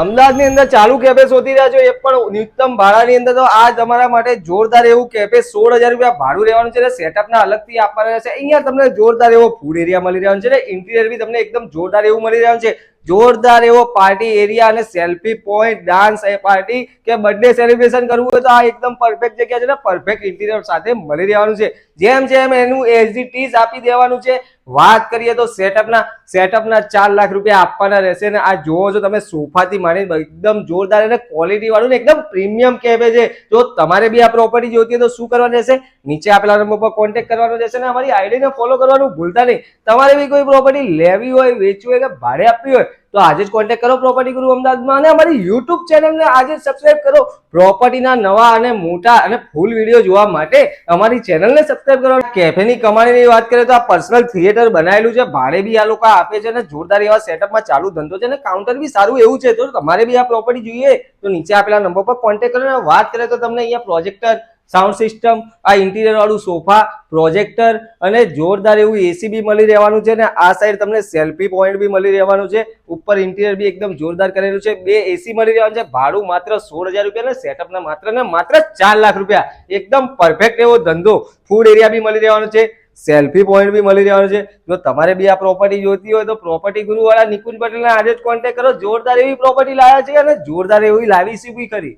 અમદાવાદની અંદર ચાલુ કેફે શોધી રહ્યા છો એ પણ ન્યૂનતમ ભાડાની અંદર તો આ તમારા માટે જોરદાર એવું કેફે સોળ હજાર રૂપિયા ભાડું રહેવાનું છે સેટઅપના અલગથી આપવાના રહેશે. અહીંયા તમને જોરદાર એવો ફૂડ એરિયા મળી રહ્યો છે ઇન્ટિરિયર બી તમને એકદમ જોરદાર એવું મળી રહ્યું છે. જોરદાર એવો પાર્ટી એરિયા અને સેલ્ફી પોઈન્ટ ડાન્સ એ પાર્ટી કે બર્થડે સેલિબ્રેશન કરવું હોય તો આ એકદમ પરફેક્ટ જગ્યા છે ને પરફેક્ટ ઇન્ટિરિયર સાથે મળી રહેવાનું છે. જેમ જેમ એનું એઝ આપી દેવાનું છે વાત કરીએ તો સેટઅપના સેટઅપના ચાર લાખ રૂપિયા આપવાના રહેશે ને આ જોવો છો તમે સોફાથી માંડીને એકદમ જોરદાર અને ક્વોલિટી વાળું ને એકદમ પ્રીમિયમ કેફે છે. જો તમારે બી આ પ્રોપર્ટી જોઈતી હોય તો શું કરવાનું રહેશે? નીચે આપેલા નંબર પર કોન્ટેક્ટ કરવાનો રહેશે ને અમારી આઈડીને ફોલો કરવાનું ભૂલતા નહીં. તમારે બી કોઈ પ્રોપર્ટી લેવી હોય, વેચવી હોય કે ભાડે આપવી હોય તો આજે જ કોન્ટેક્ટ કરો પ્રોપર્ટી ગુરુ અમદાવાદમાં અને અમારી યુટ્યુબ ચેનલને આજે જ સબસ્ક્રાઇબ કરો પ્રોપર્ટીના નવા અને મોટા અને ફૂલ વીડિયો જોવા માટે અમારી ચેનલને સબસ્ક્રાઇબ કરો. કેફેની કમાણીની વાત કરીએ તો આ પર્સનલ થિયેટર બનાવેલું છે. ભાડે બી આ લોકો આપે છે અને જોરદાર એવા સેટઅપમાં ચાલુ ધંધો છે અને કાઉન્ટર બી સારું એવું છે. તો તમારે બી આ પ્રોપર્ટી જોઈએ તો નીચે આપેલા નંબર પર કોન્ટેક્ટ કરો અને વાત કરીએ તો તમને અહીંયા પ્રોજેક્ટર સાઉન્ડ સિસ્ટમ આ ઇન્ટિરિયર વાળું સોફા પ્રોજેક્ટર અને જોરદાર એવું એસી બી મળી રહેવાનું છે ને આ સાઈડ તમને સેલ્ફી પોઈન્ટ બી મળી રહેવાનું છે. ઉપર ઇન્ટિરિયર બી એકદમ જોરદાર કરેલું છે. બે એસી મળી રહેવાનું છે. ભાડું માત્ર સોળ હજાર રૂપિયા ને સેટઅપના માત્ર ને માત્ર ચાર લાખ રૂપિયા. એકદમ પરફેક્ટ એવો ધંધો ફૂડ એરિયા બી મળી રહેવાનો છે. સેલ્ફી પોઈન્ટ બી મળી રહેવાનો છે. જો તમારે બી આ પ્રોપર્ટી જોઈતી હોય તો પ્રોપર્ટી ગુરુ વાળા નિકુંજ પટેલને આજે જ કોન્ટેક્ટ કરો. જોરદાર એવી પ્રોપર્ટી લાવ્યા છે અને જોરદાર એવી લાવી બી કરી